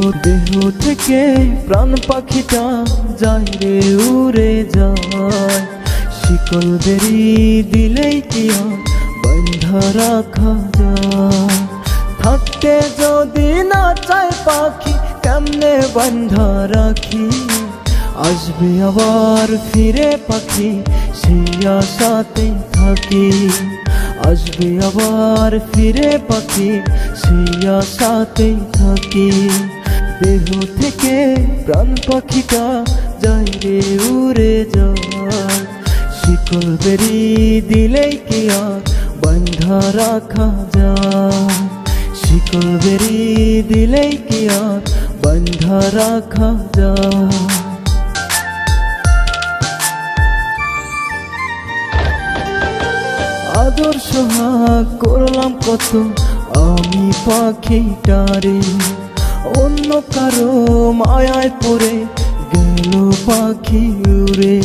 দেহ থেকে প্রাণ পাখিটা যায় রে, উড়ে যায়। শিকল বেরি দিলেই কি বন্ধা রাখা যায়। থাকতে যদি না চায় পাখি, কেমনে বন্ধা রাখি? আসবে আবার ফিরে পাখি, সেই আশাতে থাকি। আসবে আবার ফিরে পাখি, সেই আশাতে থাকি। দেহ থেকে প্রাণ পাখিটা যায় রে উড়ে যায়। শিকল বেরি দিলেই কি আর বন্ধা রাখা যায়। শিকল বেরি দিলেই কি আর বন্ধা রাখা যায়। আদর্শ করলাম কত আমি পাখিটারে। অন্য কারও মায়ায় পড়ে গেল পাখি উড়ে।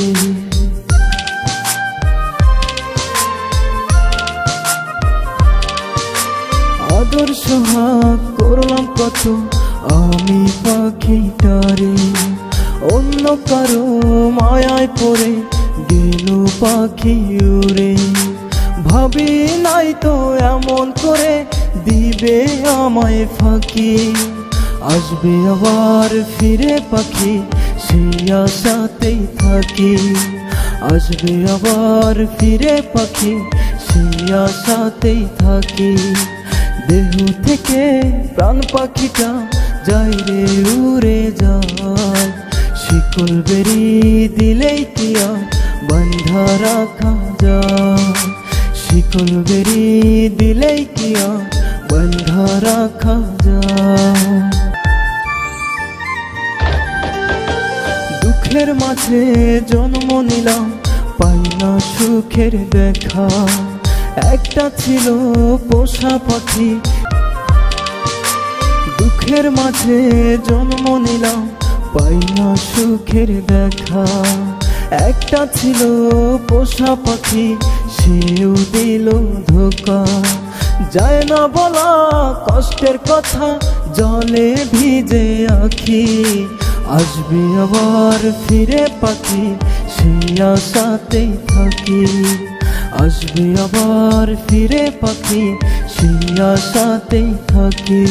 আদর্শ হাক করলাম কত আমি পাখিটারে। অন্য কারও মায়ায় পড়ে গেল পাখি উড়ে। ভাবি নাই তো এমন করে দিবে আমায় ফাঁকি। আসবে আবার ফিরে পাখি, সেই আশাতেই থাকি। আসবে আবার ফিরে পাখি, সেই আশাতেই থাকি। দেহ থেকে প্রাণ পাখিটা যায় রে, উড়ে যায়। শিকল বেরি দিলেই আর বন্ধা রাখা যায়। শিকল বেরি দিলেই আর বন্ধা রাখা যায়। দুঃখের মাঝে জন্ম নিলাম, পাই না সুখের দেখা। একটা ছিল পোষা পাখি। দুঃখের মাঝে জন্ম নিলাম, পাই না সুখের দেখা। একটা ছিল পোষা পাখি, সেও দিল ধোকা। যায় না বলা কষ্টের কথা, জলে ভিজে আখি। আসবে আবার ফিরে পাখি, সেই আশাতেই থাকি। আসবে আবার ফিরে পাখি, সেই আশাতেই থাকি।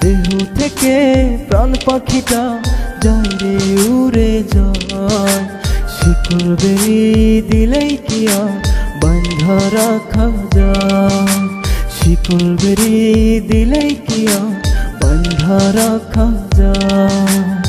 দেহ থেকে প্রাণ পাখিটা যায় রে, উড়ে যায়। শিকড় বেরি দিলেই কি আর বন্ধা রাখা যায়। শিকড় বেরি দিলেই কি আর বন্ধা রাখা যায়।